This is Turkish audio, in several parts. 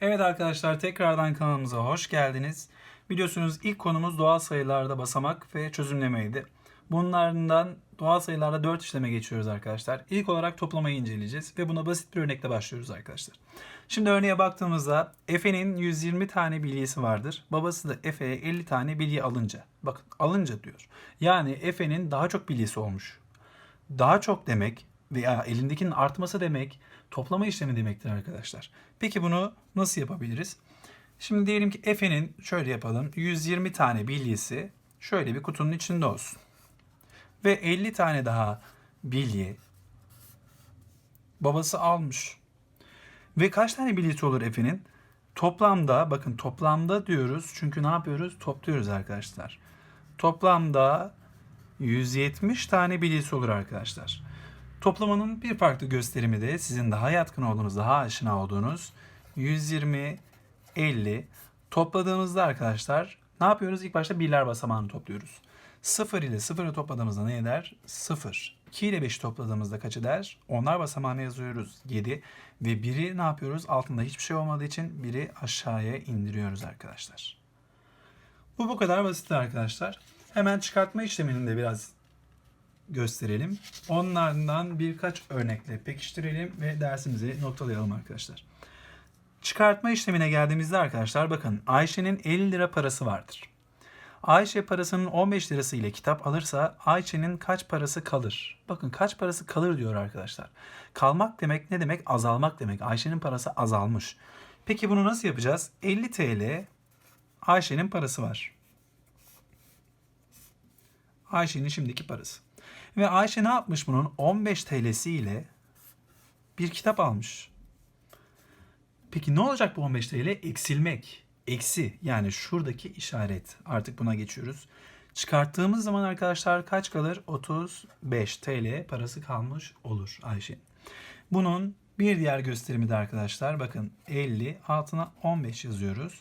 Evet arkadaşlar tekrardan kanalımıza hoş geldiniz. Biliyorsunuz ilk konumuz doğal sayılarda basamak ve çözümlemeydi. Bunlardan doğal sayılarda 4 işleme geçiyoruz arkadaşlar. İlk olarak toplamayı inceleyeceğiz ve buna basit bir örnekle başlıyoruz arkadaşlar. Şimdi örneğe baktığımızda Efe'nin 120 tane bilyesi vardır. Babası da Efe'ye 50 tane bilye alınca. Bakın alınca diyor. Yani Efe'nin daha çok bilyesi olmuş. Daha çok demek veya elindekinin artması demek toplama işlemi demektir arkadaşlar. Peki bunu nasıl yapabiliriz? Şimdi diyelim ki Efe'nin şöyle yapalım 120 tane bilyesi şöyle bir kutunun içinde olsun. Ve 50 tane daha bilye babası almış. Ve kaç tane bilyesi olur Efe'nin? Toplamda bakın toplamda diyoruz çünkü ne yapıyoruz? Topluyoruz arkadaşlar. Toplamda 170 tane bilyesi olur arkadaşlar. Toplamanın bir farklı gösterimi de sizin daha yatkın olduğunuz, daha aşina olduğunuz 120, 50 topladığımızda arkadaşlar ne yapıyoruz? İlk başta birler basamağını topluyoruz. 0 ile 0'ı topladığımızda ne eder? 0. 2 ile 5'i topladığımızda kaç eder? Onlar basamağına yazıyoruz 7. Ve 1'i ne yapıyoruz? Altında hiçbir şey olmadığı için 1'i aşağıya indiriyoruz arkadaşlar. Bu bu kadar basit arkadaşlar. Hemen çıkartma işlemini de biraz gösterelim. Onlardan birkaç örnekle pekiştirelim ve dersimizi noktalayalım arkadaşlar. Çıkartma işlemine geldiğimizde arkadaşlar bakın Ayşe'nin 50 lira parası vardır. Ayşe parasının 15 lirası ile kitap alırsa Ayşe'nin kaç parası kalır? Bakın kaç parası kalır diyor arkadaşlar. Kalmak demek ne demek? Azalmak demek. Ayşe'nin parası azalmış. Peki bunu nasıl yapacağız? 50 TL Ayşe'nin parası var. Ayşe'nin şimdiki parası. Ve Ayşe ne yapmış bunun? 15 TL'si ile bir kitap almış. Peki ne olacak bu 15 TL? Eksilmek. Eksi yani şuradaki işaret. Artık buna geçiyoruz. Çıkarttığımız zaman arkadaşlar kaç kalır? 35 TL parası kalmış olur Ayşe. Bunun bir diğer gösterimi de arkadaşlar bakın 50 altına 15 yazıyoruz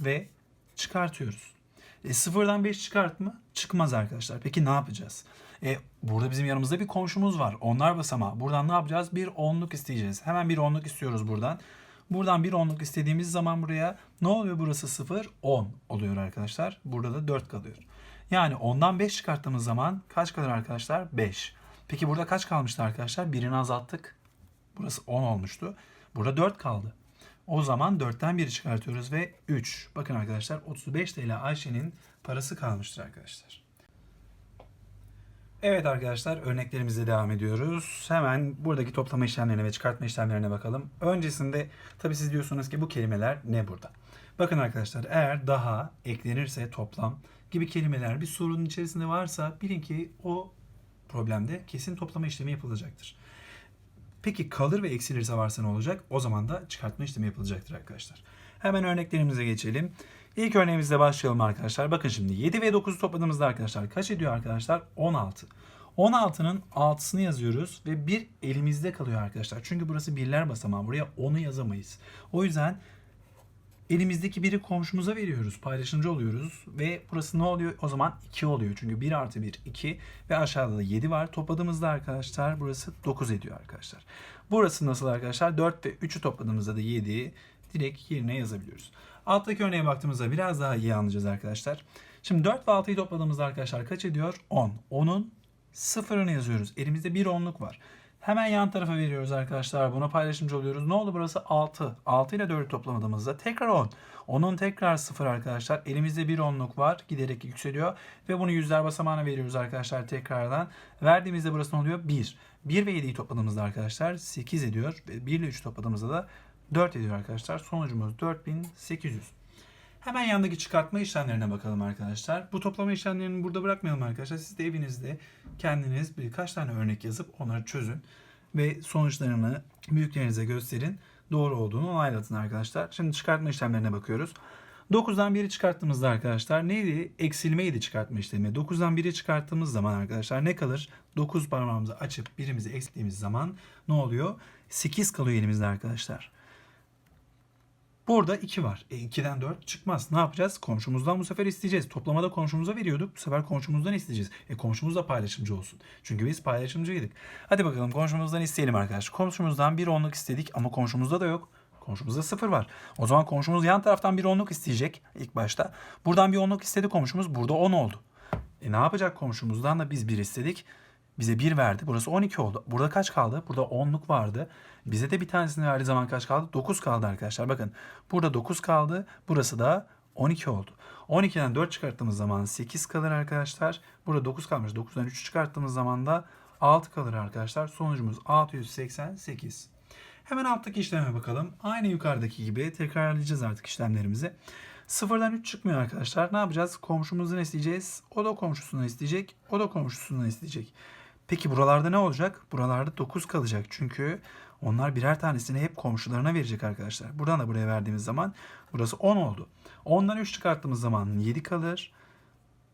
ve çıkartıyoruz. E, sıfırdan 5 çıkart mı? Çıkmaz arkadaşlar. Peki ne yapacağız? E, burada bizim yanımızda bir komşumuz var. Onlar basamağı. Buradan ne yapacağız? Bir onluk isteyeceğiz. Hemen bir onluk istiyoruz buradan. Buradan bir onluk istediğimiz zaman buraya ne oluyor burası 0? 10 oluyor arkadaşlar. Burada da 4 kalıyor. Yani 10'dan 5 çıkarttığımız zaman kaç kalır arkadaşlar? 5. Peki burada kaç kalmıştı arkadaşlar? Birini azalttık. Burası 10 olmuştu. Burada 4 kaldı. O zaman 4'ten 1'i çıkartıyoruz ve 3. Bakın arkadaşlar 35 TL Ayşe'nin parası kalmıştır arkadaşlar. Evet arkadaşlar örneklerimizle devam ediyoruz. Hemen buradaki toplama işlemlerine ve çıkartma işlemlerine bakalım. Öncesinde tabi siz diyorsunuz ki bu kelimeler ne burada? Bakın arkadaşlar eğer daha eklenirse toplam gibi kelimeler bir sorunun içerisinde varsa bilin ki o problemde kesin toplama işlemi yapılacaktır. Peki kalır ve eksilirse varsa ne olacak? O zaman da çıkartma işlemi yapılacaktır arkadaşlar. Hemen örneklerimize geçelim. İlk örneğimizle başlayalım arkadaşlar. Bakın şimdi 7 ve 9'u topladığımızda arkadaşlar kaç ediyor arkadaşlar? 16. 16'nın 6'sını yazıyoruz ve 1 elimizde kalıyor arkadaşlar. Çünkü burası birler basamağı. Buraya 10'u yazamayız. O yüzden elimizdeki biri komşumuza veriyoruz. Paylaşımcı oluyoruz. Ve burası ne oluyor? O zaman 2 oluyor. Çünkü 1 artı 1 2 ve aşağıda da 7 var. Topladığımızda arkadaşlar burası 9 ediyor arkadaşlar. Burası nasıl arkadaşlar? 4 ve 3'ü topladığımızda da 7 direkt yerine yazabiliyoruz. Alttaki örneğe baktığımızda biraz daha iyi anlayacağız arkadaşlar. Şimdi 4 ve 6'yı topladığımızda arkadaşlar kaç ediyor? 10. 10'un sıfırını yazıyoruz. Elimizde bir onluk var. Hemen yan tarafa veriyoruz arkadaşlar. Buna paylaşımcı oluyoruz. Ne oldu burası? 6. 6 ile 4'ü toplamadığımızda tekrar 10. 10'un tekrar 0 arkadaşlar. Elimizde bir onluk var. Giderek yükseliyor. Ve bunu yüzler basamağına veriyoruz arkadaşlar tekrardan. Verdiğimizde burası ne oluyor? 1. 1 ve 7'yi topladığımızda arkadaşlar 8 ediyor. Ve 1 ile 3 topladığımızda da 4 ediyor arkadaşlar. Sonucumuz 4800. Hemen yandaki çıkartma işlemlerine bakalım arkadaşlar. Bu toplama işlemlerini burada bırakmayalım arkadaşlar. Siz de evinizde kendiniz birkaç tane örnek yazıp onları çözün. Ve sonuçlarını büyüklerinize gösterin. Doğru olduğunu onaylatın arkadaşlar. Şimdi çıkartma işlemlerine bakıyoruz. 9'dan 1'i çıkarttığımızda arkadaşlar neydi? Eksilmeydi çıkartma işlemi. 9'dan 1'i çıkarttığımız zaman arkadaşlar ne kalır? 9 parmağımızı açıp birimizi eksilttiğimiz zaman ne oluyor? 8 kalıyor elimizde arkadaşlar. Burada 2 var. E 2'den 4 çıkmaz. Ne yapacağız? Komşumuzdan bu sefer isteyeceğiz. Toplamada komşumuza veriyorduk. Bu sefer komşumuzdan isteyeceğiz. E komşumuz da paylaşımcı olsun. Çünkü biz paylaşımcıydık. Hadi bakalım komşumuzdan isteyelim arkadaşlar. Komşumuzdan bir onluk istedik ama komşumuzda da yok. Komşumuzda 0 var. O zaman komşumuz yan taraftan bir onluk isteyecek ilk başta. Buradan bir onluk istedi komşumuz. Burada 10 oldu. E ne yapacak komşumuzdan da biz 1 istedik. Bize 1 verdi. Burası 12 oldu. Burada kaç kaldı? Burada 10'luk vardı. Bize de bir tanesini verdiği zaman kaç kaldı? 9 kaldı arkadaşlar. Bakın burada 9 kaldı. Burası da 12 oldu. 12'den 4 çıkarttığımız zaman 8 kalır arkadaşlar. Burada 9 kalmış. 9'dan 3 çıkarttığımız zaman da 6 kalır arkadaşlar. Sonucumuz 688. Hemen alttaki işleme bakalım. Aynı yukarıdaki gibi tekrarlayacağız artık işlemlerimizi. Sıfırdan 3 çıkmıyor arkadaşlar. Ne yapacağız? Komşumuzdan isteyeceğiz. O da komşusundan isteyecek. O da komşusundan isteyecek. Peki buralarda ne olacak? Buralarda 9 kalacak. Çünkü onlar birer tanesini hep komşularına verecek arkadaşlar. Buradan da buraya verdiğimiz zaman burası 10 oldu. 10'dan 3 çıkarttığımız zaman 7 kalır.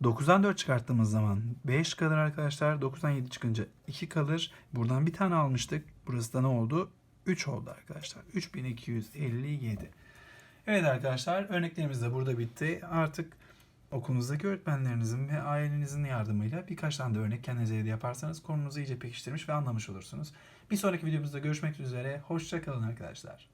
9'dan 4 çıkarttığımız zaman 5 kalır arkadaşlar. 9'dan 7 çıkınca 2 kalır. Buradan bir tane almıştık. Burası da ne oldu? 3 oldu arkadaşlar. 3257. Evet arkadaşlar örneklerimiz de burada bitti. Artık okulunuzdaki öğretmenlerinizin ve ailenizin yardımıyla birkaç tane de örnek kendinize evde yaparsanız konunuzu iyice pekiştirmiş ve anlamış olursunuz. Bir sonraki videomuzda görüşmek üzere. Hoşçakalın arkadaşlar.